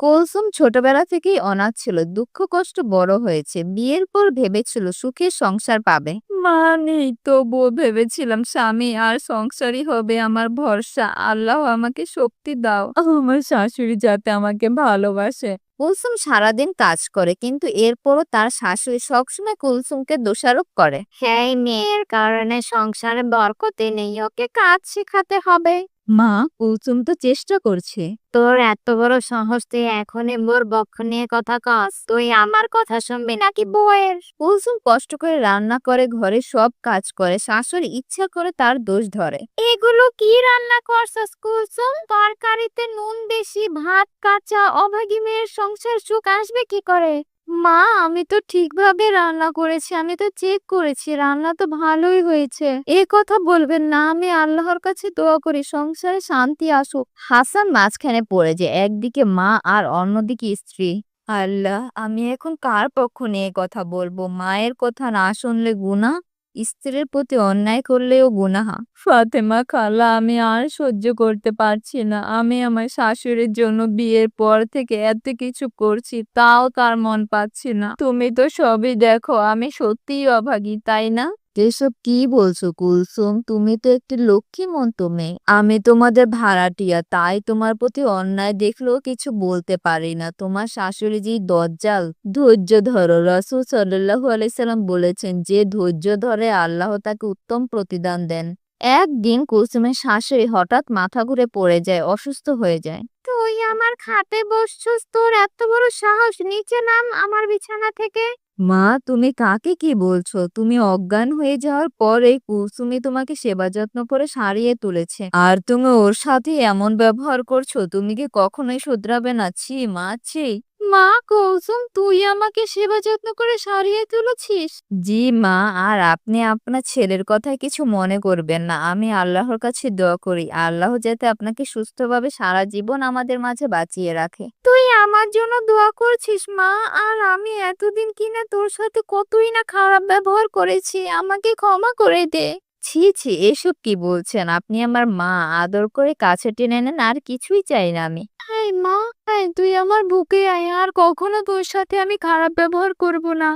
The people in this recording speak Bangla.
কুলসুম ছোটবেলা থেকেই অনাথ ছিল দুঃখ কষ্ট বড় হয়েছে বিয়ের পর ভেবেছিল সুখের সংসার পাবে। মা নেই তবুও ভেবেছিলাম স্বামী আর সংসারই হবে আমার ভরসা আল্লাহ আমাকে শক্তি দাও। আমার শাশুড়ি যাতে আমাকে ভালোবাসে। কুলসুম সারাদিন কাজ করে কিন্তু এরপরও তার শাশুড়ি সবসময় কুলসুমকে দোষারোপ করে। সেই মেয়ের কারণে সংসারে বরকতে নেই ওকে কাজ শেখাতে হবে। মা কুলসুম তো চেষ্টা করছে। তোর এত বড় সাহস তুই এখনই মোর বক্ষ নিয়ে কথা কস। তুই আমার কথা শুনবি নাকি বউয়ের? কুলসুম কষ্ট করে রান্না করে ঘরে সব কাজ করে শাশুড়ি ইচ্ছা করে তার দোষ ধরে। এগুলো কি রান্না করছস কুলসুম? তরকারিতে নুন বেশি ভাত কাঁচা অভাগী মেয়ের সংসার সুখ আসবে কি করে? মা, আমি তো ঠিকভাবে রান্না করেছি, আমি তো চেক করেছি, রান্না তো ভালোই হয়েছে। এ কথা বলবেন না, আমি আল্লাহর কাছে দোয়া করি, সংসারে শান্তি আসুক। হাসান মাঝখানে পড়ে যে একদিকে মা আর অন্যদিকে স্ত্রী। আল্লাহ, আমি এখন কার পক্ষ নিয়ে কথা বলব? মায়ের কথা না শুনলে গুনাহ? স্ত্রীর প্রতি অন্যায় করলেও গুনাহা। ফাতেমা, খালা, আমি আর সহ্য করতে পারছি না। আমি আমার শাশুড়ির জন্য বিয়ের পর থেকে এত কিছু করছি, তাও তার মন পাচ্ছি না। তুমি তো সবই দেখো, আমি সত্যিই অভাগী, তাই না? এসব কি বলছো কুলসুম? তুমি তো একটি লক্ষ্মীমন্ত মেয়ে। আমি তোমাদের ভাড়াটিয়া, তাই তোমার প্রতি অন্যায় দেখলেও কিছু বলতে পারি না। তোমার শাশুড়ি যে দজ্জাল, ধৈর্য ধরো। রসুল সাল্লাল্লাহু আলাইহি সাল্লাম বলেছেন, যে ধৈর্য ধরে আল্লাহ তাকে উত্তম প্রতিদান দেন, একদিন কুলসুমের শাশুড়ি হঠাৎ মাথা ঘুরে পড়ে যায়, অসুস্থ হয়ে যায়। তুই আমার খাটে বসছস, তোর এত বড় সাহস, নিচে নাম আমার বিছানা থেকে। মা, তুমি কাকে কি বলছো? তুমি অজ্ঞান হয়ে যাওয়ার পর এই কুসুমি তোমাকে সেবা যত্ন করে সারিয়ে তুলেছে। আর তুমি ওর সাথে এমন ব্যবহার করছ, তুমি কি কখনোই শুধরাবে না? ছি মা, ছি। মা কৌসুম তুই আমাকে সেবা যত্ন করে সারিয়ে তুলেছিস? জি মা আর আপনি আপনার ছেলের কথায় কিছু মনে করবেন না। আমি আল্লাহর কাছে দোয়া করি। আল্লাহ যাতে আপনাকে সুস্থভাবে সারা জীবন আমাদের মাঝে বাঁচিয়ে রাখে। তুই আমার জন্য দোয়া করছিস মা আর আমি এতদিন কিনা তোর সাথে কতই না খারাপ ব্যবহার করেছি। আমাকে ক্ষমা করে দে। ছি ছি এসব কি বলছেন? আপনি আমার মা আদর করে কাছে টেনে নেন আর কিছুই চাই না আমি। মা তুই আমার বুকে আয় আর কখনো তোর সাথে আমি খারাপ ব্যবহার করব না।